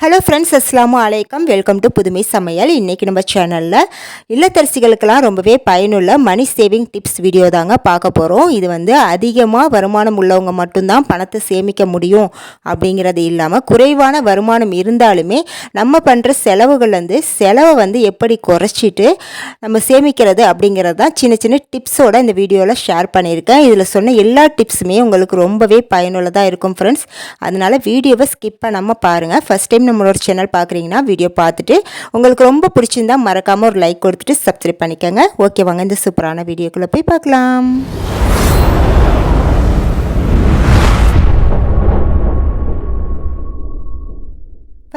Hello friends அஸ்லாமு அலைக்கம் welcome to புதுமை சமையல் இன்றைக்கி நம்ம சேனலில் இல்லத்தரசிகளுக்கெல்லாம் ரொம்பவே பயனுள்ள மணி சேவிங் டிப்ஸ் வீடியோ தாங்க பார்க்க போகிறோம் இது வந்து அதிகமாக வருமானம் உள்ளவங்க மட்டும்தான் பணத்தை சேமிக்க முடியும் அப்படிங்கிறது இல்லாமல் குறைவான வருமானம் இருந்தாலுமே நம்ம பண்ணுற செலவுகள் வந்து செலவை வந்து எப்படி குறைச்சிட்டு நம்ம சேமிக்கிறது அப்படிங்கிறது தான் சின்ன சின்ன டிப்ஸோட இந்த வீடியோவில் ஷேர் பண்ணியிருக்கேன். இதில் சொன்ன எல்லா டிப்ஸுமே உங்களுக்கு ரொம்பவே பயனுள்ளதாக இருக்கும் ஃப்ரெண்ட்ஸ் அதனால் வீடியோவை ஸ்கிப் பண்ணாமல் பாருங்கள் ஃபஸ்ட் டைம் நம்மளோட சேனல் பார்க்குறீங்கன்னா வீடியோ பார்த்துட்டு உங்களுக்கு ரொம்ப பிடிச்சிருந்தா மறக்காமல் ஒரு லைக் கொடுத்துட்டு சப்ஸ்கிரைப் பண்ணிக்கோங்க. ஓகே வாங்க இந்த சூப்பரான வீடியோக்குள்ளே போய் பார்க்கலாம்.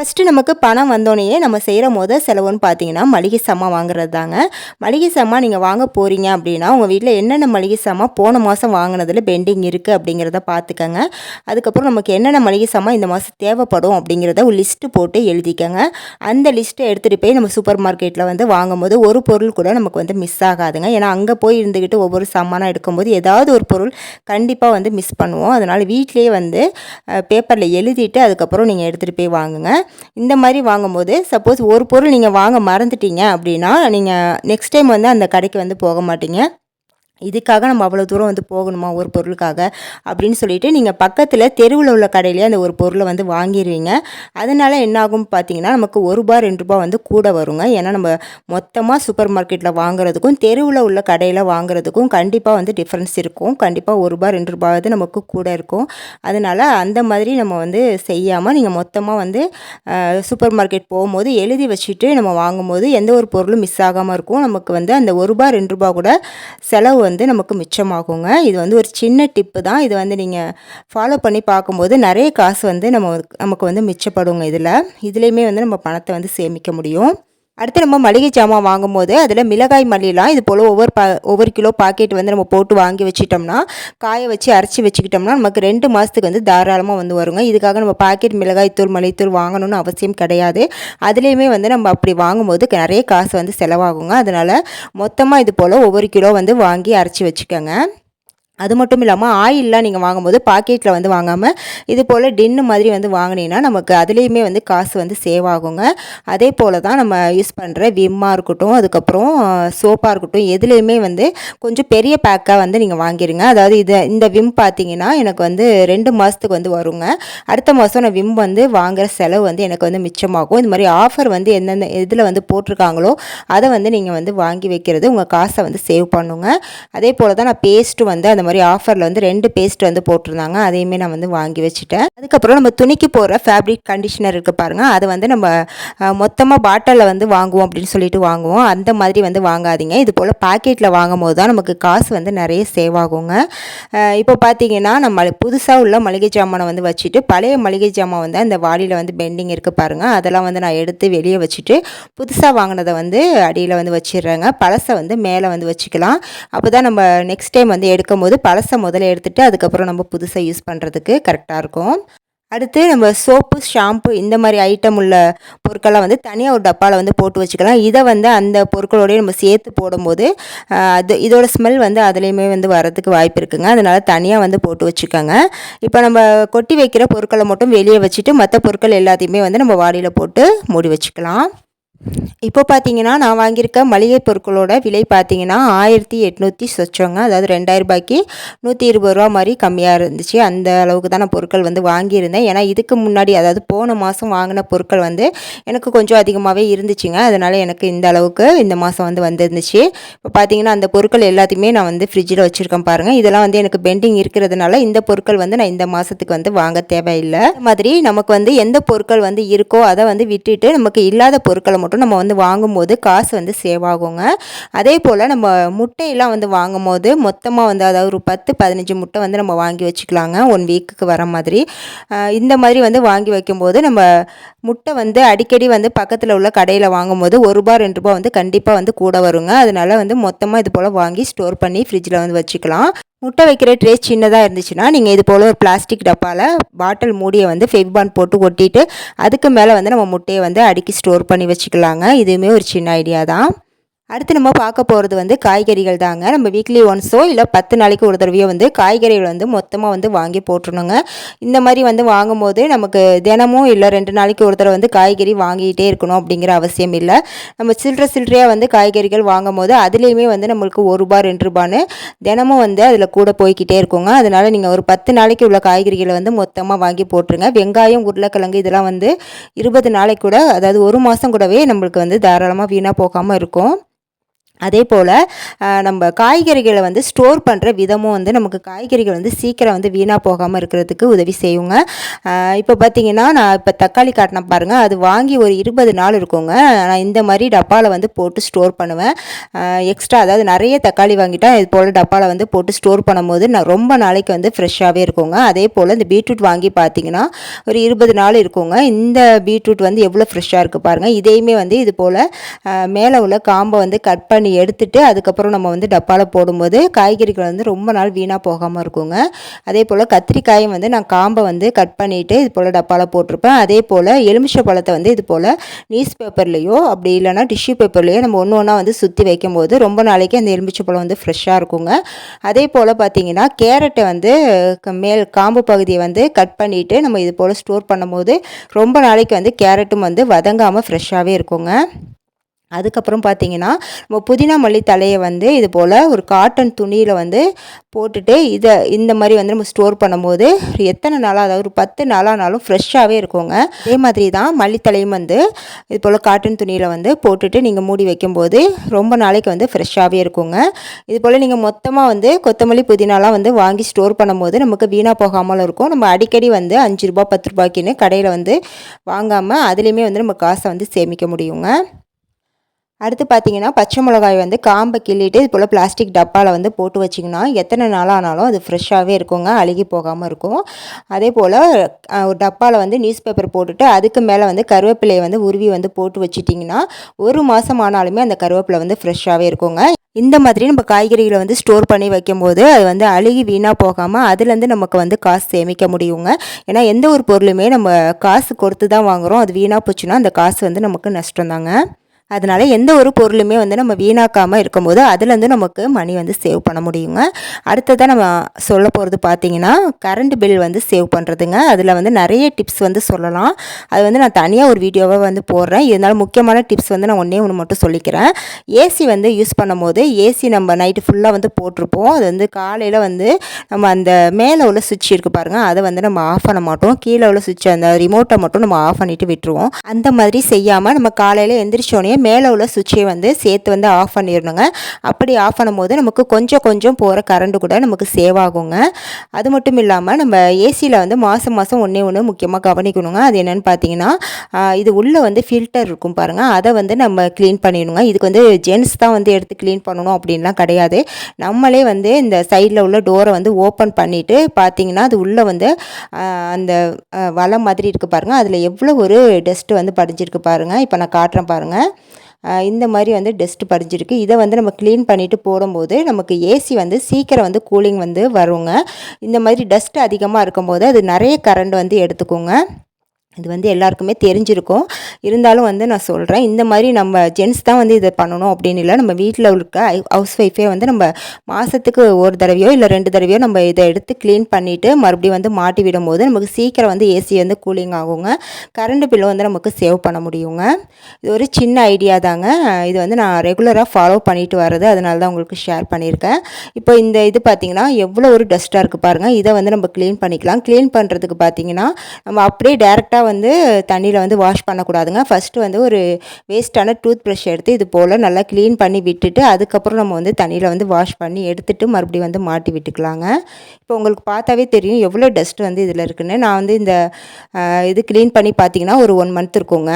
ஃபஸ்ட்டு நமக்கு பணம் வந்தோடனே நம்ம செய்கிற மொதல் செலவுன்னு பார்த்தீங்கன்னா மளிகை சாமான் வாங்குறது தாங்க. மளிகை சாமான் நீங்கள் வாங்க போகிறீங்க அப்படின்னா உங்கள் வீட்டில் என்னென்ன மளிகை சாமான் போன மாதம் வாங்கினதில் பெண்டிங் இருக்குது அப்படிங்கிறத பார்த்துக்கங்க அதுக்கப்புறம் நமக்கு என்னென்ன மளிகை சாமான் இந்த மாதம் தேவைப்படும் அப்படிங்கிறத ஒரு லிஸ்ட்டு போட்டு எழுதிக்கங்க. அந்த லிஸ்ட்டை எடுத்துகிட்டு போய் நம்ம சூப்பர் மார்க்கெட்டில் வந்து வாங்கும்போது ஒரு பொருள் கூட நமக்கு வந்து மிஸ் ஆகாதுங்க. ஏன்னா அங்கே போய் இருந்துக்கிட்டு ஒவ்வொரு சாமானாக எடுக்கும்போது ஏதாவது ஒரு பொருள் கண்டிப்பாக வந்து மிஸ் பண்ணுவோம். அதனால் வீட்டிலே வந்து பேப்பரில் எழுதிட்டு அதுக்கப்புறம் நீங்கள் எடுத்துகிட்டு போய் வாங்குங்க. இந்த மாதிரி வாங்கும்போது சப்போஸ் ஒரு பொருள் நீங்கள் வாங்க மறந்துட்டீங்க அப்படின்னா நீங்கள் நெக்ஸ்ட் டைம் வந்து அந்த கடைக்கு வந்து போக மாட்டீங்க. இதுக்காக நம்ம அவ்வளோ தூரம் வந்து போகணுமா ஒரு பொருளுக்காக? அப்படின்னு சொல்லிட்டு நீங்கள் பக்கத்தில் தெருவில் உள்ள கடையிலே அந்த ஒரு பொருளை வந்து வாங்கிடுவீங்க. அதனால் என்ன ஆகும் பார்த்தீங்கன்னா நமக்கு ஒரு ரூபா ரெண்டு ரூபா வந்து கூட வருங்க. ஏன்னா நம்ம மொத்தமாக சூப்பர் மார்க்கெட்டில் வாங்குறதுக்கும் தெருவில் உள்ள கடையில் வாங்குறதுக்கும் கண்டிப்பாக வந்து டிஃப்ரென்ஸ் இருக்கும். கண்டிப்பாக ஒரு ரூபா ரெண்டு ரூபாவது நமக்கு கூட இருக்கும். அதனால் அந்த மாதிரி நம்ம வந்து செய்யாமல் நீங்கள் மொத்தமாக வந்து சூப்பர் மார்க்கெட் போகும்போது எழுதி வச்சுட்டு நம்ம வாங்கும்போது எந்த ஒரு பொருளும் மிஸ் ஆகாமல் இருக்கும். நமக்கு வந்து அந்த ஒரு ரூபா ரெண்டு ரூபா கூட செலவு வந்து நமக்கு மிச்சமாகுங்க. இது வந்து ஒரு சின்ன டிப்பு தான். இது வந்து நீங்கள் ஃபாலோ பண்ணி பார்க்கும்போது நிறைய காசு வந்து நம்ம நமக்கு வந்து மிச்சப்படுங்க இதில். இதுலேயுமே வந்து நம்ம பணத்தை வந்து சேமிக்க முடியும். அடுத்து நம்ம மளிகை சாமான் வாங்கும்போது அதில் மிளகாய் மல்லிலாம் இது போல் ஒவ்வொரு பா ஒவ்வொரு கிலோ பாக்கெட் வந்து நம்ம போட்டு வாங்கி வச்சுட்டோம்னா காய வச்சு அரைச்சி வச்சுக்கிட்டோம்னா நமக்கு ரெண்டு மாதத்துக்கு வந்து தாராளமாக வந்து வருங்க. இதுக்காக நம்ம பாக்கெட் மிளகாய் தூள் மல்லித்தூள் வாங்கணும்னு அவசியம் கிடையாது. அதுலேயுமே வந்து நம்ம அப்படி வாங்கும்போது நிறைய காசு வந்து செலவாகுங்க. அதனால் மொத்தமாக இது போல் ஒவ்வொரு கிலோ வந்து வாங்கி அரைச்சி வச்சுக்கோங்க. அது மட்டும் இல்லாமல் ஆயிலெலாம் நீங்கள் வாங்கும்போது பாக்கெட்டில் வந்து வாங்காமல் இது போல் டின்னு மாதிரி வந்து வாங்கினீங்கன்னா நமக்கு அதுலேயுமே வந்து காசு வந்து சேவ் ஆகுங்க. அதே போல் தான் நம்ம யூஸ் பண்ணுற விம்மாக இருக்கட்டும் அதுக்கப்புறம் சோப்பாக இருக்கட்டும் எதுலேயுமே வந்து கொஞ்சம் பெரிய பேக்காக வந்து நீங்கள் வாங்கிடுங்க அதாவது இது இந்த விம் பார்த்தீங்கன்னா எனக்கு வந்து ரெண்டு மாதத்துக்கு வந்து வருங்க. அடுத்த மாதம் நான் விம் வந்து வாங்குகிற செலவு வந்து எனக்கு வந்து மிச்சமாகும். இந்த மாதிரி ஆஃபர் வந்து எந்தெந்த இதில் வந்து போட்டிருக்காங்களோ அதை வந்து நீங்கள் வந்து வாங்கி வைக்கிறது உங்கள் காசை வந்து சேவ் பண்ணுங்க. அதே போல் தான் நான் பேஸ்ட்டு வந்து அந்த மாதிரி ஆஃபரில் வந்து ரெண்டு பேஸ்ட் வந்து போட்டிருந்தாங்க. அதையுமே நான் வந்து வாங்கி வச்சுட்டேன். அதுக்கப்புறம் நம்ம துணிக்கு போகிற ஃபேப்ரிக் கண்டிஷனர் இருக்குது பாருங்கள் அதை வந்து நம்ம மொத்தமாக பாட்டிலில் வந்து வாங்குவோம் அப்படின்னு சொல்லிட்டு வாங்குவோம். அந்த மாதிரி வந்து வாங்காதீங்க. இது போல் பாக்கெட்டில் வாங்கும் போது தான் நமக்கு காசு வந்து நிறைய சேவ் ஆகுங்க. இப்போ பார்த்தீங்கன்னா நம்ம புதுசாக உள்ள மளிகை ஜாமானை வந்து வச்சுட்டு பழைய மளிகை ஜாமான் வந்து அந்த வாடியில் வந்து பெண்டிங் இருக்குது பாருங்கள் அதெல்லாம் வந்து நான் எடுத்து வெளியே வச்சுட்டு புதுசாக வாங்கினதை வந்து அடியில் வந்து வச்சிடுறேங்க. பழசை வந்து மேலே வந்து வச்சுக்கலாம். அப்போ தான் நம்ம நெக்ஸ்ட் டைம் வந்து எடுக்கும் போது பழசை முதல்ல எடுத்துகிட்டு அதுக்கப்புறம் நம்ம புதுசாக யூஸ் பண்ணுறதுக்கு கரெக்டாக இருக்கும். அடுத்து நம்ம சோப்பு ஷாம்பு இந்த மாதிரி ஐட்டம் உள்ள பொருட்கள்லாம் வந்து தனியாக ஒரு டப்பாவில் வந்து போட்டு வச்சுக்கலாம். இதை வந்து அந்த பொருட்களோடய நம்ம சேர்த்து போடும்போது அது இதோட ஸ்மெல் வந்து அதுலேயுமே வந்து வரதுக்கு வாய்ப்பு இருக்குங்க. அதனால் தனியாக வந்து போட்டு வச்சுக்கோங்க. இப்போ நம்ம கொட்டி வைக்கிற பொருட்களை மட்டும் வெளியே வச்சுட்டு மற்ற பொருட்கள் எல்லாத்தையுமே வந்து நம்ம வாடியில் போட்டு மூடி வச்சுக்கலாம். இப்போ பார்த்தீங்கன்னா நான் வாங்கியிருக்க மளிகை பொருட்களோட விலை பார்த்தீங்கன்னா ஆயிரத்தி எட்நூற்றி சொச்சோங்க. அதாவது ரெண்டாயிரரூபாய்க்கு நூற்றி இருபது ரூபா மாதிரி கம்மியாக இருந்துச்சு. அந்த அளவுக்கு தான் நான் பொருட்கள் வந்து வாங்கியிருந்தேன். ஏன்னா இதுக்கு முன்னாடி அதாவது போன மாதம் வாங்கின பொருட்கள் வந்து எனக்கு கொஞ்சம் அதிகமாகவே இருந்துச்சுங்க. அதனால் எனக்கு இந்த அளவுக்கு இந்த மாதம் வந்து வந்துருந்துச்சு. இப்போ பார்த்தீங்கன்னா அந்த பொருட்கள் எல்லாத்தையுமே நான் வந்து ஃப்ரிட்ஜில் வச்சுருக்கேன் பாருங்கள் இதெல்லாம் வந்து எனக்கு பெண்டிங் இருக்கிறதுனால இந்த பொருட்கள் வந்து நான் இந்த மாதத்துக்கு வந்து வாங்க தேவையில்லை. மாதிரி நமக்கு வந்து எந்த பொருட்கள் வந்து இருக்கோ அதை வந்து விட்டுட்டு நமக்கு இல்லாத பொருட்களை மட்டும் நம்ம வந்து வாங்கும்போது காசு வந்து சேவ் ஆகுங்க. அதே போல் நம்ம முட்டையெல்லாம் வந்து வாங்கும் போது மொத்தமாக வந்து அதாவது ஒரு பத்து பதினஞ்சு முட்டை வந்து நம்ம வாங்கி வச்சுக்கலாங்க ஒன் வீக்குக்கு வர மாதிரி. இந்த மாதிரி வந்து வாங்கி வைக்கும்போது நம்ம முட்டை வந்து அடிக்கடி வந்து பக்கத்தில் உள்ள கடையில் வாங்கும்போது ஒரு ரூபா ரெண்டு ரூபா வந்து கண்டிப்பாக வந்து கூட வருங்க. அதனால வந்து மொத்தமாக இது போல் வாங்கி ஸ்டோர் பண்ணி ஃப்ரிட்ஜில் வந்து வச்சுக்கலாம். முட்டை வைக்கிற ட்ரே சின்னதாக இருந்துச்சுன்னா நீங்கள் இது போல் ஒரு பிளாஸ்டிக் டப்பாவில் பாட்டில் மூடியை வந்து ஃபெவிபான் போட்டு ஒட்டிட்டு அதுக்கு மேலே வந்து நம்ம முட்டையை வந்து அடுக்கி ஸ்டோர் பண்ணி வச்சுக்கலாங்க. இதுவுமே ஒரு சின்ன ஐடியா தான். அடுத்து நம்ம பார்க்க போகிறது வந்து காய்கறிகள் தாங்க. நம்ம வீக்லி ஒன்ஸோ இல்லை பத்து நாளைக்கு ஒரு தடவையோ வந்து காய்கறிகள் வந்து மொத்தமாக வந்து வாங்கி போட்டுருணுங்க இந்த மாதிரி வந்து வாங்கும்போது நமக்கு தினமும் இல்லை ரெண்டு நாளைக்கு ஒரு தடவை வந்து காய்கறி வாங்கிக்கிட்டே இருக்கணும் அப்படிங்கிற அவசியம் இல்லை. நம்ம சில்லற சில்லறையாக வந்து காய்கறிகள் வாங்கும் போது அதுலேயுமே வந்து நம்மளுக்கு ஒரு ரூபா ரெண்டு ரூபான்னு தினமும் வந்து அதில் கூட போய்கிட்டே இருக்குங்க. அதனால் நீங்கள் ஒரு பத்து நாளைக்கு உள்ள காய்கறிகளை வந்து மொத்தமாக வாங்கி போட்டுருங்க. வெங்காயம் உருளைக்கிழங்கு இதெல்லாம் வந்து இருபது நாளைக்கு கூட அதாவது ஒரு மாதம் கூடவே நம்மளுக்கு வந்து தாராளமாக வீணாக போகாமல் இருக்கும். அதே போல் நம்ம காய்கறிகளை வந்து ஸ்டோர் பண்ணுற விதமும் வந்து நமக்கு காய்கறிகள் வந்து சீக்கிரம் வந்து வீணாக போகாமல் இருக்கிறதுக்கு உதவி செய்யுங்க. இப்போ பார்த்தீங்கன்னா நான் இப்போ தக்காளி காட்டின பாருங்கள் அது வாங்கி ஒரு இருபது நாள் இருக்குங்க. நான் இந்த மாதிரி டப்பாவில் வந்து போட்டு ஸ்டோர் பண்ணுவேன். எக்ஸ்ட்ரா அதாவது நிறைய தக்காளி வாங்கிட்டால் இது போல் டப்பாவில் வந்து போட்டு ஸ்டோர் பண்ணும்போது நான் ரொம்ப நாளைக்கு வந்து ஃப்ரெஷ்ஷாகவே இருக்குங்க. அதே போல் இந்த பீட்ரூட் வாங்கி பார்த்தீங்கன்னா ஒரு இருபது நாள் இருக்குங்க. இந்த பீட்ரூட் வந்து எவ்வளோ ஃப்ரெஷ்ஷாக இருக்குது பாருங்கள் இதையுமே வந்து இது போல் மேலே உள்ள காம்பை வந்து கட் பண்ணி எடுத்துட்டு அதுக்கப்புறம் நம்ம வந்து டப்பாவில் போடும்போது காய்கறிகள் வந்து ரொம்ப நாள் வீணாக போகாமல் இருக்குங்க. அதே போல் கத்திரிக்காயும் வந்து நான் காம்பை வந்து கட் பண்ணிவிட்டு இது போல் டப்பாவில் போட்டிருப்பேன். அதே போல் எலுமிச்சை பழத்தை வந்து இது போல் நியூஸ் பேப்பர்லேயோ அப்படி இல்லைனா டிஷ்யூ பேப்பர்லேயோ நம்ம ஒன்று ஒன்றா வந்து சுற்றி வைக்கும்போது ரொம்ப நாளைக்கு அந்த எலுமிச்சை பழம் வந்து ஃப்ரெஷ்ஷாக இருக்குங்க. அதே போல் பார்த்தீங்கன்னா கேரட்டை வந்து மேல் காம்பு பகுதியை வந்து கட் பண்ணிவிட்டு நம்ம இது போல் ஸ்டோர் பண்ணும்போது ரொம்ப நாளைக்கு வந்து கேரட்டும் வந்து வதங்காமல் ஃப்ரெஷ்ஷாகவே இருக்குங்க. அதுக்கப்புறம் பார்த்தீங்கன்னா நம்ம புதினா மல்லி தலையை வந்து இது போல் ஒரு காட்டன் துணியில் வந்து போட்டுட்டு இதை இந்த மாதிரி வந்து நம்ம ஸ்டோர் பண்ணும்போது எத்தனை நாளாக அதாவது ஒரு பத்து நாளானாலும் ஃப்ரெஷ்ஷாகவே இருக்குங்க. அதே மாதிரி தான் மல்லித்தலையும் வந்து இது போல் காட்டன் துணியில் வந்து போட்டுட்டு நீங்கள் மூடி வைக்கும்போது ரொம்ப நாளைக்கு வந்து ஃப்ரெஷ்ஷாகவே இருக்குங்க. இது போல் நீங்கள் மொத்தமாக வந்து கொத்தமல்லி புதினாலாம் வந்து வாங்கி ஸ்டோர் பண்ணும்போது நமக்கு வீணாக போகாமலும் இருக்கும். நம்ம அடிக்கடி வந்து அஞ்சு ரூபா பத்து ரூபாய்க்குன்னு கடையில் வந்து வாங்காமல் அதுலேயுமே வந்து நம்ம காசை வந்து சேமிக்க முடியுங்க. அடுத்து பார்த்தீங்கன்னா பச்சை மிளகாய் வந்து காம்பை கிள்ளிட்டு இது போல் பிளாஸ்டிக் டப்பாவில் வந்து போட்டு வச்சிங்கன்னா எத்தனை நாள் ஆனாலும் அது ஃப்ரெஷ்ஷாகவே இருக்குங்க அழுகி போகாமல் இருக்கும். அதே போல் ஒரு டப்பாவில் வந்து நியூஸ் பேப்பர் போட்டுட்டு அதுக்கு மேலே வந்து கருவேப்பிலையை வந்து உருவி வந்து போட்டு வச்சிட்டிங்கன்னா ஒரு மாதம் ஆனாலுமே அந்த கருவேப்பிலை வந்து ஃப்ரெஷ்ஷாகவே இருக்குங்க. இந்த மாதிரி நம்ம காய்கறிகளை வந்து ஸ்டோர் பண்ணி வைக்கும்போது அது வந்து அழுகி வீணாக போகாமல் அதுலேருந்து நமக்கு வந்து காசு சேமிக்க முடியுங்க. ஏன்னா எந்த ஒரு பொருளுமே நம்ம காசு கொடுத்து தான் வாங்குகிறோம் அது வீணாக போச்சுன்னா அந்த காசு வந்து நமக்கு நஷ்டம் தாங்க அதனால் எந்த ஒரு பொருளுமே வந்து நம்ம வீணாக்காமல் இருக்கும்போது அதுலேருந்து நமக்கு மணி வந்து சேவ் பண்ண முடியுங்க. அடுத்ததாக நம்ம சொல்ல போகிறது பார்த்தீங்கன்னா கரண்ட் பில் வந்து சேவ் பண்ணுறதுங்க அதில் வந்து நிறைய டிப்ஸ் வந்து சொல்லலாம். அது வந்து நான் தனியாக ஒரு வீடியோவை வந்து போடுறேன். இருந்தாலும் முக்கியமான டிப்ஸ் வந்து நான் ஒன்றே ஒன்று மட்டும் சொல்லிக்கிறேன். ஏசி வந்து யூஸ் பண்ணும்போது ஏசி நம்ம நைட்டு ஃபுல்லாக வந்து போட்டிருப்போம். அது வந்து காலையில் வந்து நம்ம அந்த மேலே உள்ள சுவிட்ச் இருக்குது பாருங்கள் அதை வந்து நம்ம ஆஃப் பண்ண மாட்டோம். கீழே உள்ள சுவிட்ச் அந்த ரிமோட்டை மட்டும் நம்ம ஆஃப் பண்ணிவிட்டு விட்டுருவோம். அந்த மாதிரி செய்யாமல் நம்ம காலையில் எந்திரிச்சோடனே மேலே உள்ள சுவிட்சை வந்து சேர்த்து வந்து ஆஃப் பண்ணிடணுங்க. அப்படி ஆஃப் பண்ணும்போது நமக்கு கொஞ்சம் கொஞ்சம் போகிற கரண்ட்டு கூட நமக்கு சேவ் ஆகுங்க. அது மட்டும் இல்லாமல் நம்ம ஏசியில் வந்து மாதம் மாதம் ஒன்றே ஒன்று முக்கியமாக கவனிக்கணுங்க. அது என்னென்னு பார்த்தீங்கன்னா இது உள்ளே வந்து ஃபில்டர் இருக்கும் பாருங்கள் அதை வந்து நம்ம க்ளீன் பண்ணிடணுங்க. இதுக்கு வந்து ஜென்ஸ் தான் வந்து எடுத்து க்ளீன் பண்ணணும் அப்படின்லாம் கிடையாது. நம்மளே வந்து இந்த சைடில் உள்ள டோரை வந்து ஓப்பன் பண்ணிவிட்டு பார்த்தீங்கன்னா அது உள்ளே வந்து அந்த வலை மாதிரி இருக்குது பாருங்கள் அதில் எவ்வளோ ஒரு டஸ்ட்டு வந்து படிஞ்சிருக்கு பாருங்கள் இப்போ நான் காட்டுறேன் பாருங்கள் இந்த மாதிரி வந்து டஸ்ட்டு படிஞ்சிருக்கு இதை வந்து நம்ம க்ளீன் பண்ணிவிட்டு போடும்போது நமக்கு ஏசி வந்து சீக்கிரம் வந்து கூலிங் வந்து வருங்க. இந்த மாதிரி டஸ்ட்டு அதிகமாக இருக்கும்போது அது நிறைய கரண்ட் வந்து எடுத்துக்கோங்க. இது வந்து எல்லாருக்குமே தெரிஞ்சிருக்கும். இருந்தாலும் வந்து நான் சொல்கிறேன் இந்த மாதிரி நம்ம ஜென்ஸ் தான் வந்து இதை பண்ணணும் அப்படின்னு இல்லை. நம்ம வீட்டில் இருக்க ஹவுஸ் ஒய்ஃபே வந்து நம்ம மாதத்துக்கு ஒரு தடவையோ இல்லை ரெண்டு தடவையோ நம்ம இதை எடுத்து க்ளீன் பண்ணிவிட்டு மறுபடியும் வந்து மாட்டி விடும் போது நமக்கு சீக்கிரம் வந்து ஏசி வந்து கூலிங் ஆகுங்க. கரண்ட் பில்லு வந்து நமக்கு சேவ் பண்ண முடியுங்க. இது ஒரு சின்ன ஐடியா தாங்க. இது வந்து நான் ரெகுலராக ஃபாலோ பண்ணிட்டு வர்றது. அதனால தான் உங்களுக்கு ஷேர் பண்ணியிருக்கேன். இப்போ இந்த இது பார்த்திங்கன்னா எவ்வளோ ஒரு டஸ்ட்டாக இருக்குது பாருங்கள் இதை வந்து நம்ம க்ளீன் பண்ணிக்கலாம். க்ளீன் பண்ணுறதுக்கு பார்த்திங்கன்னா நம்ம அப்படியே டேரெக்டாக ஃபுல்லாக வந்து தண்ணியில் வந்து வாஷ் பண்ணக்கூடாதுங்க. ஃபஸ்ட்டு வந்து ஒரு வேஸ்ட்டான டூத் ப்ரஷ் எடுத்து இது போல் நல்லா க்ளீன் பண்ணி விட்டுட்டு அதுக்கப்புறம் நம்ம வந்து தண்ணியில் வந்து வாஷ் பண்ணி எடுத்துகிட்டு மறுபடியும் வந்து மாட்டி விட்டுக்கலாங்க. இப்போ உங்களுக்கு பார்த்தாவே தெரியும் எவ்வளோ டஸ்ட் வந்து இதில் இருக்குன்னு. நான் வந்து இந்த இது க்ளீன் பண்ணி பார்த்தீங்கன்னா ஒரு ஒன் மந்த் இருக்குங்க.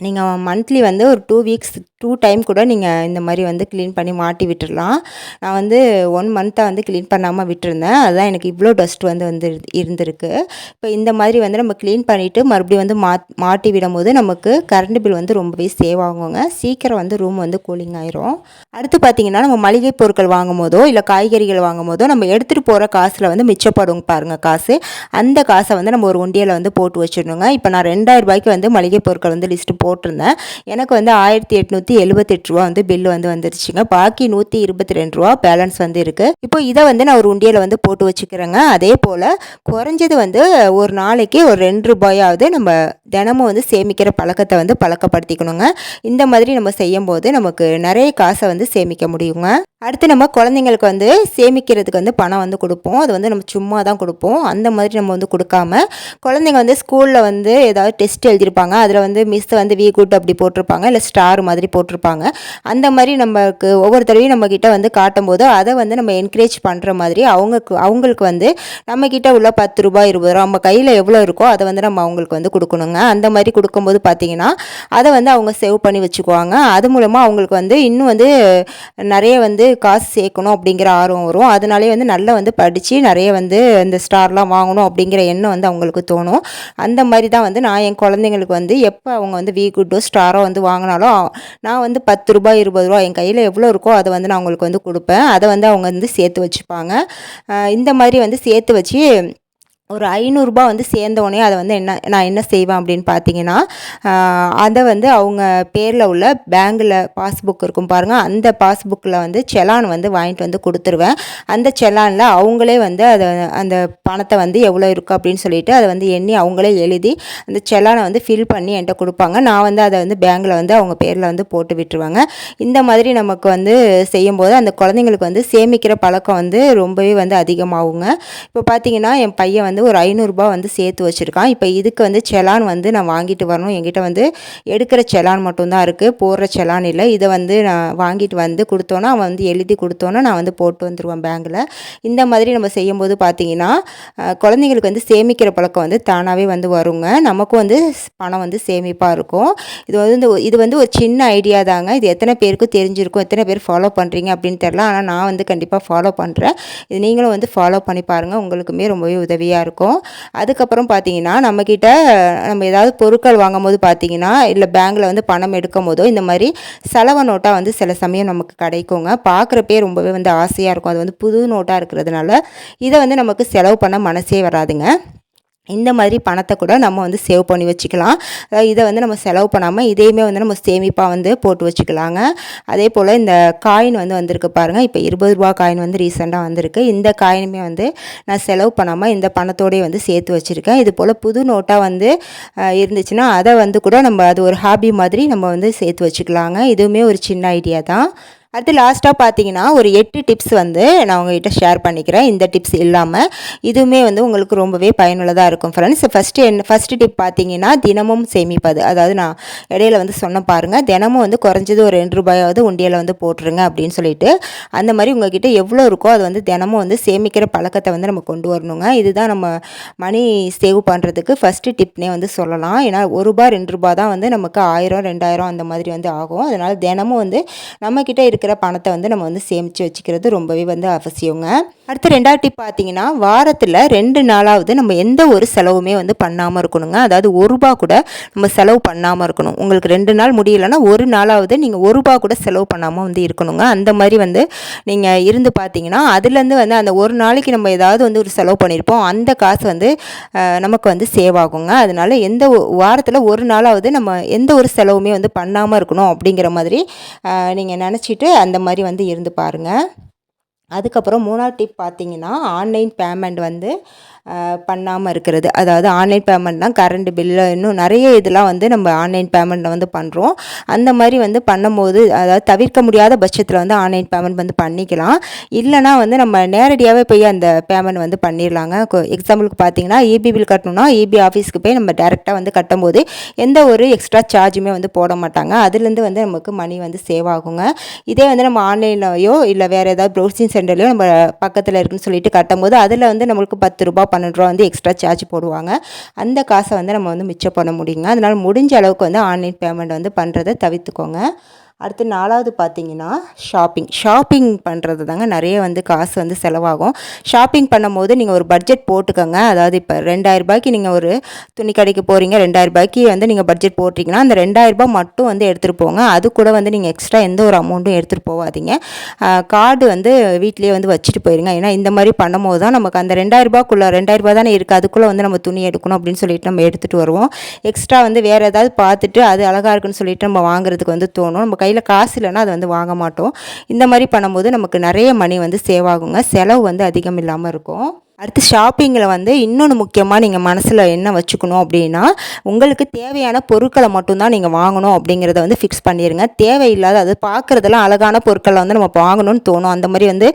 நீங்கள் மந்த்லி வந்து ஒரு டூ வீக்ஸ் டூ டைம் கூட நீங்கள் இந்த மாதிரி வந்து க்ளீன் பண்ணி மாட்டி விட்டுடலாம் நான் வந்து ஒன் மந்த்தாக வந்து க்ளீன் பண்ணாமல் விட்டுருந்தேன். அதுதான் எனக்கு இவ்வளோ டஸ்ட் வந்து வந்து இருந்திருக்கு. இப்போ இந்த மாதிரி வந்து நம்ம க்ளீன் பண்ணிவிட்டு மறுபடியும் வந்து மா மாட்டி விடும்போது நமக்கு கரண்ட் பில் வந்து ரொம்பவே சேவ் ஆகுங்க. சீக்கிரம் வந்து ரூம் வந்து கூலிங் ஆயிரும். அடுத்து பார்த்திங்கன்னா நம்ம மளிகை பொருட்கள் வாங்கும் போதோ இல்லை காய்கறிகள் வாங்கும் போதோ நம்ம எடுத்துகிட்டு போகிற காசில் வந்து மிச்சப்படும் பாருங்கள் காசு. அந்த காசை வந்து நம்ம ஒரு ஒண்டியில் வந்து போட்டு வச்சிடணுங்க. இப்போ நான் ரெண்டாயிரம் ரூபாய்க்கு வந்து மளிகை பொருட்கள் வந்து லிஸ்ட்டு போட்டிருந்தேன். எனக்கு வந்து ஆயிரத்தி எட்நூற்றி நூற்றி எழுபத்தெட்டு ரூபா வந்து பில்லு வந்து வந்துருச்சுங்க. பாக்கி நூற்றி இருபத்தி ரெண்டு ரூபா பேலன்ஸ் வந்து இருக்குது இப்போ இதை வந்து நான் ஒரு உண்டியில் வந்து போட்டு வச்சுக்கிறேங்க. அதே போல் குறைஞ்சது வந்து ஒரு நாளைக்கு ஒரு ரெண்டு ரூபாயாவது நம்ம தினமும் வந்து சேமிக்கிற பழக்கத்தை வந்து பழக்கப்படுத்திக்கணுங்க. இந்த மாதிரி நம்ம செய்யும்போது நமக்கு நிறைய காசை வந்து சேமிக்க முடியுங்க. அடுத்து நம்ம குழந்தைங்களுக்கு வந்து சேமிக்கிறதுக்கு வந்து பணம் வந்து கொடுப்போம். அது வந்து நம்ம சும்மா தான் கொடுப்போம். அந்த மாதிரி நம்ம வந்து கொடுக்காம குழந்தைங்க வந்து ஸ்கூலில் வந்து ஏதாவது டெஸ்ட் எழுதியிருப்பாங்க. அதில் வந்து மிஸ் வந்து வீ குட் அப்படி போட்டிருப்பாங்க. இல்லை ஸ்டார் மாதிரி போட்டிருப்பாங்க. அந்த மாதிரி நமக்கு ஒவ்வொரு தடவையும் நம்மக்கிட்ட வந்து காட்டும் போது அதை வந்து நம்ம என்கரேஜ் பண்ணுற மாதிரி அவங்களுக்கு அவங்களுக்கு வந்து நம்மக்கிட்ட உள்ள பத்து ரூபாய் இருபது ரூபா நம்ம கையில் எவ்வளோ இருக்கோ அதை வந்து நம்ம அவங்களுக்கு வந்து கொடுக்கணுங்க. அந்த மாதிரி கொடுக்கும்போது பார்த்தீங்கன்னா அதை வந்து அவங்க சேவ் பண்ணி வச்சுக்குவாங்க. அது மூலமாக அவங்களுக்கு வந்து இன்னும் வந்து நிறைய வந்து காசு சேர்க்கணும் அப்படிங்கிற ஆர்வம் வரும். அதனாலே வந்து நல்லா வந்து படித்து நிறைய வந்து இந்த ஸ்டார்லாம் வாங்கணும் அப்படிங்கிற எண்ணம் வந்து அவங்களுக்கு தோணும். அந்த மாதிரி தான் வந்து நான் என் குழந்தைங்களுக்கு வந்து எப்போ அவங்க வந்து வீ குட்டோ ஸ்டாரோ வந்து வாங்கினாலும் நான் வந்து பத்து ரூபாய் இருபது ரூபா என் கையில் எவ்வளோ இருக்கோ அதை வந்து நான் அவங்களுக்கு வந்து கொடுப்பேன். அதை வந்து அவங்க வந்து சேர்த்து வச்சுப்பாங்க. இந்த மாதிரி வந்து சேர்த்து வச்சு ஒரு ஐநூறுரூபா வந்து சேர்ந்தோடனே அதை வந்து என்ன நான் என்ன செய்வேன் அப்படின்னு பார்த்தீங்கன்னா அதை வந்து அவங்க பேரில் உள்ள பேங்கில் பாஸ்புக் இருக்கும் பாருங்கள் அந்த பாஸ்புக்கில் வந்து செலான் வந்து வாங்கிட்டு வந்து கொடுத்துருவேன். அந்த செலானில் அவங்களே வந்து அதை அந்த பணத்தை வந்து எவ்வளோ இருக்குது அப்படின்னு சொல்லிட்டு அதை வந்து எண்ணி அவங்களே எழுதி அந்த செலானை வந்து ஃபில் பண்ணி என்கிட்ட கொடுப்பாங்க. நான் வந்து அதை வந்து பேங்கில் வந்து அவங்க பேரில் வந்து போட்டு விட்டுருவாங்க. இந்த மாதிரி நமக்கு வந்து செய்யும்போது அந்த குழந்தைங்களுக்கு வந்து சேமிக்கிற பழக்கம் வந்து ரொம்பவே வந்து அதிகமாகுங்க. இப்போ பார்த்தீங்கன்னா என் பையன் வந்து ஒரு ஐநூறுரூபா வந்து சேர்த்து வச்சுருக்கான். இப்போ இதுக்கு வந்து செலான் வந்து நான் வாங்கிட்டு வரணும். என்கிட்ட வந்து எடுக்கிற செலான் மட்டும்தான் இருக்குது போடுற செலான் இல்லை. இதை வந்து நான் வாங்கிட்டு வந்து கொடுத்தோன்னா அவன் வந்து எழுதி கொடுத்தோன்னா நான் வந்து போட்டு வந்துடுவேன் பேங்கில். இந்த மாதிரி நம்ம செய்யும்போது பார்த்தீங்கன்னா குழந்தைங்களுக்கு வந்து சேமிக்கிற பழக்கம் வந்து தானாகவே வந்து வருங்க. நமக்கும் வந்து பணம் வந்து சேமிப்பாக இருக்கும். இது வந்து இது வந்து ஒரு சின்ன ஐடியா தாங்க. இது எத்தனை பேருக்கு தெரிஞ்சிருக்கும் எத்தனை பேர் ஃபாலோ பண்ணுறீங்க அப்படின்னு தெரில ஆனால் நான் வந்து கண்டிப்பாக ஃபாலோ பண்ணுறேன் இது நீங்களும் வந்து ஃபாலோ பண்ணி பாருங்கள் உங்களுக்குமே ரொம்பவே உதவியாக இருக்கும். இருக்கும். அதுக்கப்புறம் பார்த்தீங்கன்னா நம்மக்கிட்ட நம்ம ஏதாவது பொருட்கள் வாங்கும் போது பார்த்தீங்கன்னா இல்லை பேங்கில் வந்து பணம் எடுக்கும் போதோ இந்த மாதிரி செலவு நோட்டாக வந்து சில சமயம் நமக்கு கிடைக்குங்க. பார்க்குறப்பே ரொம்பவே வந்து ஆசையாக இருக்கும். அது வந்து புது நோட்டாக இருக்கிறதுனால இதை வந்து நமக்கு செலவு பண்ண மனசே வராதுங்க. இந்த மாதிரி பணத்தை கூட நம்ம வந்து சேவ் பண்ணி வச்சுக்கலாம். இதை வந்து நம்ம செலவு பண்ணாமல் இதையுமே வந்து நம்ம சேமிப்பாக வந்து போட்டு வச்சுக்கலாங்க. அதே போல் இந்த காயின் வந்து வந்திருக்கு பாருங்கள் இப்போ இருபது ரூபா காயின் வந்து ரீசெண்டாக வந்திருக்கு. இந்த காயினுமே வந்து நான் செலவு பண்ணாமல் இந்த பணத்தோடய வந்து சேர்த்து வச்சுருக்கேன். இது போல் புது நோட்டாக வந்து இருந்துச்சுன்னா அதை வந்து கூட நம்ம அது ஒரு ஹாபி மாதிரி நம்ம வந்து சேர்த்து வச்சுக்கலாங்க. இதுவுமே ஒரு சின்ன ஐடியா தான். அடுத்து லாஸ்ட்டாக பார்த்தீங்கன்னா ஒரு எட்டு டிப்ஸ் வந்து நான் உங்ககிட்ட ஷேர் பண்ணிக்கிறேன். இந்த டிப்ஸ் இல்லாமல் இதுவுமே வந்து உங்களுக்கு ரொம்பவே பயனுள்ளதாக இருக்கும் ஃப்ரெண்ட்ஸ் ஃபஸ்ட்டு என்ன ஃபஸ்ட்டு டிப் பார்த்தீங்கன்னா தினமும் சேமிப்பது. அதாவது நான் இடையில வந்து சொன்ன பாருங்கள் தினமும் வந்து குறைஞ்சது ஒரு ரெண்டு ரூபாயாவது உண்டியில் வந்து போட்டுருங்க அப்படின்னு சொல்லிட்டு அந்த மாதிரி உங்ககிட்ட எவ்வளோ இருக்கோ அது வந்து தினமும் வந்து சேமிக்கிற பழக்கத்தை வந்து நம்ம கொண்டு வரணுங்க. இதுதான் நம்ம மணி சேவ் பண்ணுறதுக்கு ஃபஸ்ட்டு டிப்னே வந்து சொல்லலாம். ஏன்னா ஒரு ரூபா ரெண்டு ரூபா தான் வந்து நமக்கு ஆயிரம் ரெண்டாயிரம் அந்த மாதிரி வந்து ஆகும். அதனால் தினமும் வந்து நம்மக்கிட்ட இருக்க இருக்கிற பணத்தை வந்து நம்ம வந்து சேமித்து வச்சுக்கிறது ரொம்பவே வந்து அவசியங்க. அடுத்து ரெண்டாவது டிப் பார்த்தீங்கன்னா வாரத்தில் ரெண்டு நாளாவது நம்ம எந்த ஒரு செலவுமே வந்து பண்ணாமல் இருக்கணுங்க. அதாவது ஒரு ரூபா கூட நம்ம செலவு பண்ணாமல் இருக்கணும். உங்களுக்கு ரெண்டு நாள் முடியலைன்னா ஒரு நாளாவது நீங்கள் ஒரு ரூபா கூட செலவு பண்ணாமல் வந்து இருக்கணுங்க. அந்த மாதிரி வந்து நீங்கள் இருந்து பார்த்தீங்கன்னா அதுலேருந்து வந்து அந்த ஒரு நாளைக்கு நம்ம ஏதாவது வந்து ஒரு செலவு பண்ணியிருப்போம் அந்த காசு வந்து நமக்கு வந்து சேவ் ஆகுங்க. அதனால் எந்த வாரத்தில் ஒரு நாளாவது நம்ம எந்த ஒரு செலவுமே வந்து பண்ணாமல் இருக்கணும் அப்படிங்கிற மாதிரி நீங்கள் நினச்சிட்டு அந்த மாதிரி வந்து இருந்து பாருங்கள் அதுக்கப்புறம் மூணாவது டிப் பார்த்தீங்கன்னா ஆன்லைன் பேமெண்ட் வந்து பண்ணாமல் இருக்கிறது. அதாவது ஆன்லைன் பேமெண்ட்னால் கரண்ட் பில்லு இன்னும் நிறைய இதெல்லாம் வந்து நம்ம ஆன்லைன் பேமெண்ட்டில் வந்து பண்ணுறோம் அந்த மாதிரி வந்து பண்ணும்போது அதாவது தவிர்க்க முடியாத பட்சத்தில் வந்து ஆன்லைன் பேமெண்ட் வந்து பண்ணிக்கலாம். இல்லைனா வந்து நம்ம நேரடியாகவே போய் அந்த பேமெண்ட் வந்து பண்ணிடலாங்க எக்ஸாம்பிளுக்கு பார்த்தீங்கன்னா இபி பில் கட்டணும்னா இபி ஆஃபீஸ்க்கு போய் நம்ம டேரெக்டாக வந்து கட்டும்போது எந்த ஒரு எக்ஸ்ட்ரா சார்ஜுமே வந்து போட மாட்டாங்க. அதுலேருந்து வந்து நமக்கு மணி வந்து சேவ் ஆகுங்க. இதே வந்து நம்ம ஆன்லைன்லையோ இல்லை வேறு ஏதாவது ப்ரௌசிங் சென்டர்லையோ நம்ம பக்கத்தில் இருக்குன்னு சொல்லிட்டு கட்டும்போது அதில் வந்து நம்மளுக்கு பத்து ரூபா பன்னெண்டு ரூபா வந்து எக்ஸ்ட்ரா சார்ஜ் போடுவாங்க. அந்த காசை வந்து நம்ம வந்து மிச்சம் பண்ண முடியுங்க. அதனால் முடிஞ்ச அளவுக்கு வந்து ஆன்லைன் பேமெண்ட் வந்து பண்ணுறதை தவிர்த்துக்கோங்க. அடுத்து நாலாவது பார்த்தீங்கன்னா ஷாப்பிங் ஷாப்பிங் பண்ணுறது தாங்க நிறைய வந்து காசு வந்து செலவாகும். ஷாப்பிங் பண்ணும்போது நீங்கள் ஒரு பட்ஜெட் போட்டுக்கோங்க. அதாவது இப்போ ரெண்டாயிரரூபாய்க்கு நீங்கள் ஒரு துணி கடைக்கு போகிறீங்க ரெண்டாயிரரூபாய்க்கு வந்து நீங்கள் பட்ஜெட் போட்டிங்கன்னா அந்த ரெண்டாயிரரூபா மட்டும் வந்து எடுத்துகிட்டு போங்க. அது கூட வந்து நீங்கள் எக்ஸ்ட்ரா எந்த ஒரு அமௌண்ட்டும் எடுத்துகிட்டு போகாதீங்க. கார்டு வந்து வீட்லேயே வந்து வச்சுட்டு போயிருங்க. ஏன்னா இந்த மாதிரி பண்ணும்போது தான் நமக்கு அந்த ரெண்டாயிரரூபாக்குள்ளே ரெண்டாயிரரூபா தானே இருக்குது அதுக்குள்ளே வந்து நம்ம துணி எடுக்கணும் அப்படின்னு சொல்லிட்டு நம்ம எடுத்துகிட்டு வருவோம். எக்ஸ்ட்ரா வந்து வேறு ஏதாவது பார்த்துட்டு அது அழகாக இருக்குன்னு சொல்லிட்டு நம்ம வாங்குறதுக்கு வந்து தோணும். நம்ம கை கையில் காசு இல்லைன்னா அதை வந்து வாங்க மாட்டோம். இந்த மாதிரி பண்ணும்போது நமக்கு நிறைய மணி வந்து சேவ் ஆகுங்க. செலவு வந்து அதிகம் இல்லாமல் இருக்கும். அடுத்து ஷாப்பிங்கில் வந்து இன்னொன்று முக்கியமாக நீங்கள் மனசில் என்ன வச்சுக்கணும் அப்படின்னா உங்களுக்கு தேவையான பொருட்களை மட்டும்தான் நீங்கள் வாங்கணும் அப்படிங்கிறத வந்து ஃபிக்ஸ் பண்ணிடுங்க தேவையில்லாத அது பார்க்குறதெல்லாம் அழகான பொருட்களை வந்து நம்ம வாங்கணும்னு தோணும். அந்த மாதிரி வந்து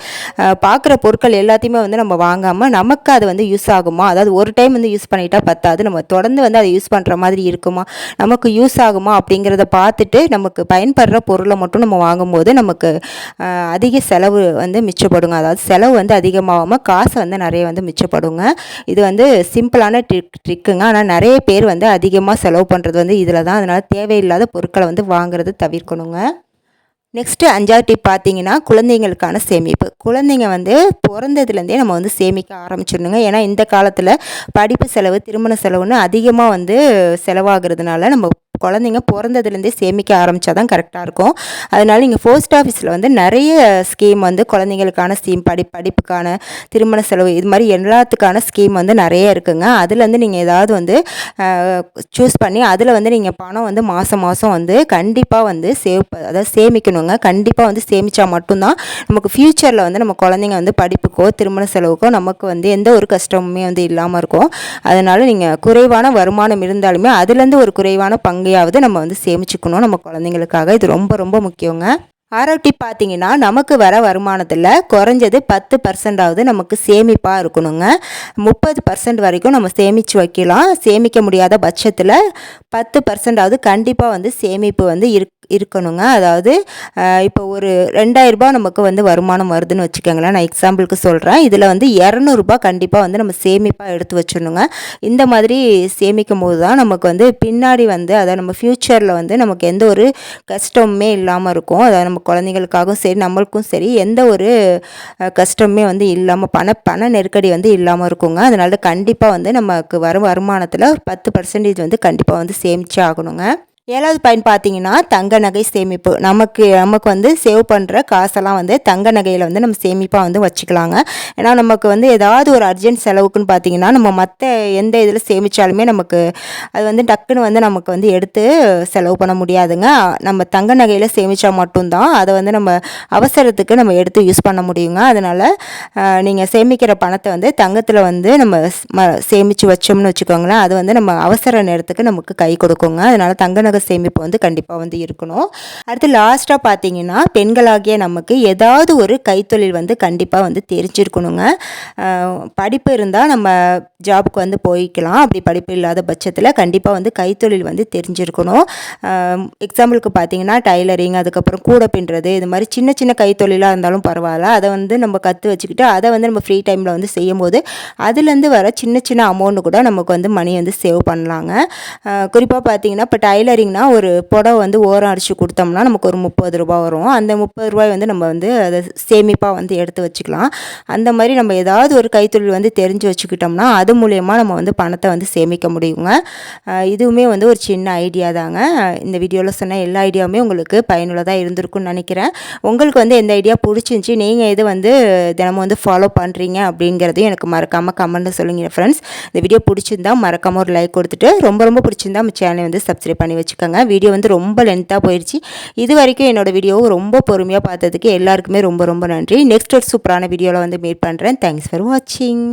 பார்க்குற பொருட்கள் எல்லாத்தையுமே வந்து நம்ம வாங்காமல் நமக்கு அது வந்து யூஸ் ஆகுமா? அதாவது ஒரு டைம் வந்து யூஸ் பண்ணிட்டா பத்தாது. நம்ம தொடர்ந்து வந்து அதை யூஸ் பண்ணுற மாதிரி இருக்குமா? நமக்கு யூஸ் ஆகுமா? அப்படிங்கிறத பார்த்துட்டு நமக்கு பயன்படுற பொருளை மட்டும் நம்ம வாங்கும்போது நமக்கு அதிக செலவு வந்து மிச்சப்படுங்க. அதாவது செலவு வந்து அதிகமாகாமல் காசை வந்து நிறைய வந்து மிச்சப்படுங்க. இது வந்து சிம்பிளான ட்ரிக் ட்ரிக்குங்க. ஆனால் நிறைய பேர் வந்து அதிகமாக செலவு பண்ணுறது வந்து இதில் தான். அதனால் தேவையில்லாத பொருட்களை வந்து வாங்குறது தவிர்க்கணுங்க. நெக்ஸ்ட்டு அஞ்சாவது டிப் பார்த்தீங்கன்னா குழந்தைங்களுக்கான சேமிப்பு. குழந்தைங்க வந்து பிறந்ததுலேருந்தே நம்ம வந்து சேமிக்க ஆரம்பிச்சிடணுங்க. ஏன்னா இந்த காலத்தில் படிப்பு செலவு திருமண செலவுன்னு அதிகமாக வந்து செலவாகிறதுனால நம்ம குழந்தைங்க பிறந்ததுலேருந்தே சேமிக்க ஆரம்பித்தா தான் கரெக்டாக இருக்கும். அதனால் நீங்கள் போஸ்ட் ஆஃபீஸில் வந்து நிறைய ஸ்கீம் வந்து குழந்தைங்களுக்கான ஸ்கீம் படி படிப்புக்கான திருமண செலவு இது மாதிரி எல்லாத்துக்கான ஸ்கீம் வந்து நிறைய இருக்குங்க. அதுலேருந்து நீங்கள் ஏதாவது வந்து சூஸ் பண்ணி அதில் வந்து நீங்கள் பணம் வந்து மாதம் மாதம் வந்து கண்டிப்பாக வந்து சேவ் அதாவது சேமிக்கணுங்க. கண்டிப்பாக வந்து சேமித்தா மட்டும்தான் நமக்கு ஃப்யூச்சரில் வந்து நம்ம குழந்தைங்க வந்து படிப்புக்கோ திருமண செலவுக்கோ நமக்கு வந்து எந்த ஒரு கஷ்டமுமே வந்து இல்லாமல் இருக்கும். அதனால் நீங்கள் குறைவான வருமானம் இருந்தாலுமே அதுலேருந்து ஒரு குறைவான பங்கு பங்கையாவது நம்ம வந்து சேமிச்சுக்கணும் நம்ம குழந்தைங்களுக்காக. இது ரொம்ப ரொம்ப முக்கியங்க. ஆரோட்டி பார்த்தீங்கன்னா நமக்கு வர வருமானத்தில் குறைஞ்சது பத்து பர்சன்டாவது நமக்கு சேமிப்பாக இருக்கணுங்க. முப்பது பர்சன்ட் வரைக்கும் நம்ம சேமித்து வைக்கலாம். சேமிக்க முடியாத பட்சத்தில் பத்து பர்சன்டாவது கண்டிப்பாக வந்து சேமிப்பு வந்து இருக் இருக்கணுங்க. அதாவது இப்போ ஒரு ரெண்டாயிரரூபா நமக்கு வந்து வருமானம் வருதுன்னு வச்சுக்கோங்களேன். நான் எக்ஸாம்பிளுக்கு சொல்கிறேன் இதில் வந்து இரநூறுபா கண்டிப்பாக வந்து நம்ம சேமிப்பாக எடுத்து வச்சிடணுங்க. இந்த மாதிரி சேமிக்கும் போது தான் நமக்கு வந்து பின்னாடி வந்து அதாவது நம்ம ஃப்யூச்சரில் வந்து நமக்கு எந்த ஒரு கஷ்டமுமே இல்லாமல் இருக்கும். அதாவது நம்ம குழந்தைங்களுக்காகவும் சரி நம்மளுக்கும் சரி எந்த ஒரு கஷ்டமுமே வந்து இல்லாமல் பண பண நெருக்கடி வந்து இல்லாமல் இருக்குங்க. அதனால கண்டிப்பாக வந்து நமக்கு வரும் வருமானத்தில் பத்து பர்சன்டேஜ் வந்து கண்டிப்பாக வந்து சேமிச்சே ஆகணுங்க. ஏழாவது பாயிண்ட் பார்த்தீங்கன்னா தங்க நகை சேமிப்பு. நமக்கு நமக்கு வந்து சேவ் பண்ணுற காசெல்லாம் வந்து தங்க நகையில் வந்து நம்ம சேமிப்பாக வந்து வச்சுக்கலாங்க. ஏன்னா நமக்கு வந்து ஏதாவது ஒரு அர்ஜென்ட் செலவுக்குன்னு பார்த்தீங்கன்னா நம்ம மற்ற எந்த இதில் சேமித்தாலுமே நமக்கு அது வந்து டக்குன்னு வந்து நமக்கு வந்து எடுத்து செலவு பண்ண முடியாதுங்க. நம்ம தங்க நகையில் சேமித்தா மட்டும்தான் அதை வந்து நம்ம அவசரத்துக்கு நம்ம எடுத்து யூஸ் பண்ண முடியுங்க. அதனால் நீங்கள் சேமிக்கிற பணத்தை வந்து தங்கத்தில் வந்து நம்ம சேமித்து வச்சோம்னு வச்சுக்கோங்களேன். அது வந்து நம்ம அவசர நேரத்துக்கு நமக்கு கை கொடுக்குங்க. அதனால் தங்க நகை சேமிப்பு வந்து கண்டிப்பாக வந்து இருக்கணும். அடுத்து லாஸ்ட்டாக பார்த்தீங்கன்னா பெண்களாகிய நமக்கு ஏதாவது ஒரு கைத்தொழில் வந்து கண்டிப்பாக வந்து தெரிஞ்சிருக்கணுங்க. படிப்பு இருந்தால் நம்ம ஜாபுக்கு வந்து போய்க்கலாம். அப்படி படிப்பு இல்லாத பட்சத்தில் கண்டிப்பாக வந்து கைத்தொழில் வந்து தெரிஞ்சிருக்கணும். எக்ஸாம்பிளுக்கு பார்த்தீங்கன்னா டைலரிங் அதுக்கப்புறம் கூடை பின்னுறது இது மாதிரி சின்ன சின்ன கைத்தொழிலாக இருந்தாலும் பரவாயில்ல. அதை வந்து நம்ம கற்று வச்சுக்கிட்டு அதை வந்து நம்ம ஃப்ரீ டைமில் வந்து செய்யும் போது அதுலேருந்து வர சின்ன சின்ன அமௌண்ட்டு கூட நமக்கு வந்து மணி வந்து சேவ் பண்ணலாங்க. குறிப்பாக பார்த்தீங்கன்னா இப்போ டைலரிங் பார்த்திங்கன்னா ஒரு புடவை வந்து ஓரம் அடித்து கொடுத்தோம்னா நமக்கு ஒரு முப்பது ரூபா வரும். அந்த முப்பது ரூபாய் வந்து நம்ம வந்து அதை சேமிப்பாக வந்து எடுத்து வச்சுக்கலாம். அந்த மாதிரி நம்ம ஏதாவது ஒரு கைத்தொழில் வந்து தெரிஞ்சு வச்சுக்கிட்டோம்னா அது மூலயமா நம்ம வந்து பணத்தை வந்து சேமிக்க முடியுங்க. இதுவுமே வந்து ஒரு சின்ன ஐடியா தாங்க. இந்த வீடியோவில் சொன்ன எல்லா ஐடியாவுமே உங்களுக்கு பயனுள்ளதாக இருந்திருக்குன்னு நினைக்கிறேன். உங்களுக்கு வந்து எந்த ஐடியா பிடிச்சிருந்துச்சி நீங்கள் எது வந்து தினமும் வந்து ஃபாலோ பண்ணுறீங்க அப்படிங்கிறதையும் எனக்கு மறக்காமல் கமெண்ட்டில் சொல்லுங்கள் ஃப்ரெண்ட்ஸ் இந்த வீடியோ பிடிச்சிருந்தா மறக்காமல் ஒரு லைக் கொடுத்துட்டு ரொம்ப ரொம்ப பிடிச்சிருந்தா நம்ம சேனலை வந்து சப்ஸ்கிரைப் பண்ணி வச்சு வச்சுக்கோங்க. வீடியோ வந்து ரொம்ப லென்த்தாக போயிடுச்சு இது வரைக்கும் என்னோடய வீடியோவும் ரொம்ப பொறுமையாக பார்த்ததுக்கு எல்லாருக்குமே ரொம்ப ரொம்ப நன்றி. நெக்ஸ்ட் ஒரு சூப்பரான வீடியோவில் வந்து மீட் பண்ணுறேன் தேங்க்ஸ் ஃபார் வாட்சிங்